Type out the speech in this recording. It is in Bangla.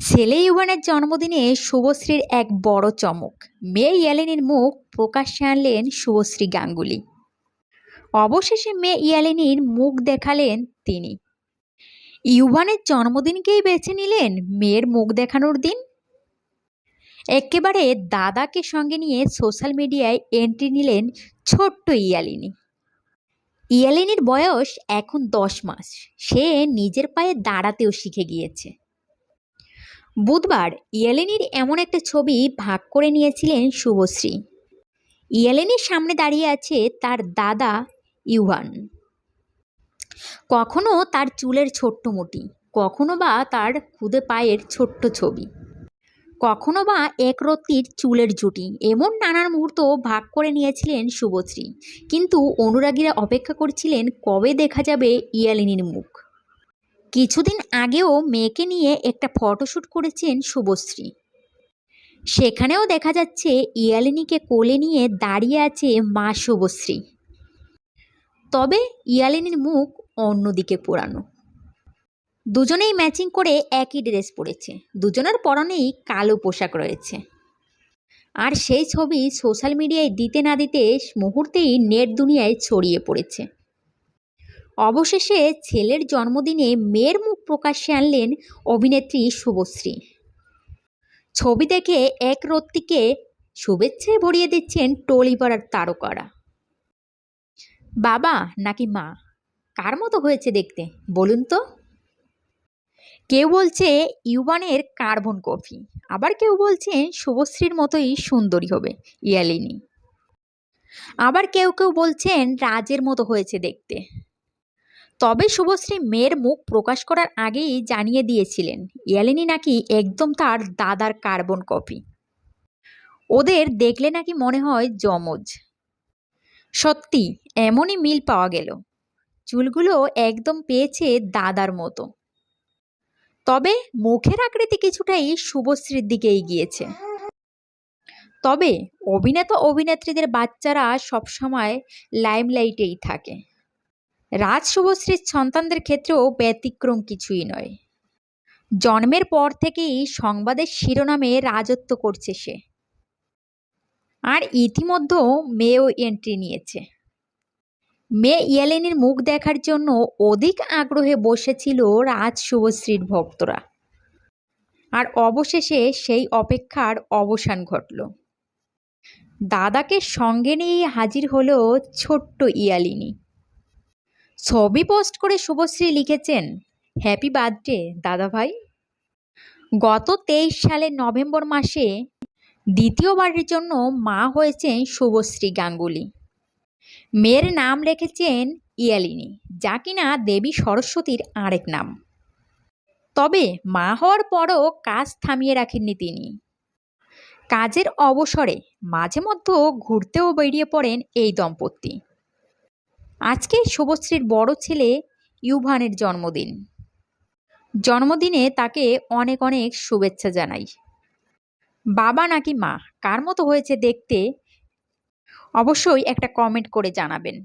ছেলে ইউভানের জন্মদিনে শুভশ্রীর এক বড় চমক। মেয়ে ইয়ালিনীর মুখ প্রকাশ্যে আনলেন শুভশ্রী গাঙ্গুলি। অবশেষে মেয়ে ইয়ালিনীর মুখ দেখালেন তিনি। ইউবানের জন্মদিনকেই বেছে নিলেন মেয়ের মুখ দেখানোর দিন। একেবারে দাদাকে সঙ্গে নিয়ে সোশ্যাল মিডিয়ায় এন্ট্রি নিলেন ছোট্ট ইয়ালিনী। ইয়ালিনীর বয়স এখন দশ মাস। সে নিজের পায়ে দাঁড়াতেও শিখে গিয়েছে। বুধবার ইয়ালেনির এমন একটা ছবি ভাগ করে নিয়েছিলেন শুভশ্রী। ইয়ালেনির সামনে দাঁড়িয়ে আছে তার দাদা ইউহান। কখনো তার চুলের ছোট্ট মুটি কখনো বা তার খুদে পায়ের ছোট্ট ছবি, কখনো বা এক রত্তির চুলের জুটি, এমন নানান মুহূর্ত ভাগ করে নিয়েছিলেন শুভশ্রী। কিন্তু অনুরাগীরা অপেক্ষা করছিলেন কবে দেখা যাবে ইয়ালিনীর মুখ। কিছুদিন আগেও মেয়েকে নিয়ে একটা ফটোশ্যুট করেছেন শুভশ্রী। সেখানেও দেখা যাচ্ছে ইয়ালিনীকে কোলে নিয়ে দাঁড়িয়ে আছে মা শুভশ্রী। তবে ইয়ালিনীর মুখ অন্যদিকে পোড়ানো। দুজনেই ম্যাচিং করে একই ড্রেস পরেছে। দুজনের পরনেই কালো পোশাক রয়েছে। আর সেই ছবি সোশ্যাল মিডিয়ায় দিতে না দিতে মুহূর্তেই নেট দুনিয়ায় ছড়িয়ে পড়েছে। অবশেষে ছেলের জন্মদিনে মেয়ের মুখ প্রকাশ্যে আনলেন অভিনেত্রী শুভশ্রী। ছবি দেখে এক রত্তিকে শুভেচ্ছায় ভরিয়ে দিচ্ছেন টলিপাড়ার তারকারা। বাবা নাকি মা? কার মতো হয়েছে দেখতে, বলুন তো? কেউ বলছে ইউবানের কার্বন কফি, আবার কেউ বলছেন শুভশ্রীর মতোই সুন্দরী হবে, ইয়ালিনী। আবার কেউ কেউ বলছেন রাজের মতো হয়েছে দেখতে। তবে শুভশ্রী মেয়ের মুখ প্রকাশ করার আগেই জানিয়ে দিয়েছিলেন, ইয়ালিনী নাকি একদম তার দাদার কার্বন কপি। ওদের দেখলে নাকি মনে হয় জমজ সত্যি, এমনই মিল পাওয়া গেল। চুলগুলো একদম পেয়েছে দাদার মতো। তবে মুখের আকৃতি কিছুটাই শুভশ্রীর দিকেই গিয়েছে তবে অভিনেতা অভিনেত্রীদের বাচ্চারা সবসময় লাইমলাইটেই থাকে। রাজ শুভশ্রীর সন্তানদের ক্ষেত্রেও ব্যতিক্রম কিছুই নয়। জন্মের পর থেকেই সংবাদের শিরোনামে রাজত্ব করছে সে। আর ইতিমধ্যেও মেয়েও এন্ট্রি নিয়েছে। মেয়ে ইয়ালেনির মুখ দেখার জন্য অধিক আগ্রহে বসেছিল রাজ শুভশ্রীর ভক্তরা। আর অবশেষে সেই অপেক্ষার অবসান ঘটল। দাদাকে সঙ্গে নিয়ে হাজির হলো ছোট্ট ইয়ালিনী। ছবি পোস্ট করে শুভশ্রী লিখেছেন, হ্যাপি বার্থডে দাদা ভাই গত তেইশ সালের নভেম্বর মাসে দ্বিতীয়বারের জন্য মা হয়েছেন শুভশ্রী গাঙ্গুলি। মেয়ের নাম রেখেছেন ইয়ালিনী, যা কিনা দেবী সরস্বতীর আরেক নাম। তবে মা হওয়ার পরও কাজ থামিয়ে রাখেননি তিনি। কাজের অবসরে মাঝে মধ্যে ঘুরতেও বেরিয়ে পড়েন এই দম্পতি। আজকে শুভশ্রীর বড় ছেলে ইউভানের জন্মদিন। জন্মদিনে তাকে অনেক অনেক শুভেচ্ছা জানাই। বাবা নাকি মা? কার মতো হয়েছে দেখতে? অবশ্যই একটা কমেন্ট করে জানাবেন।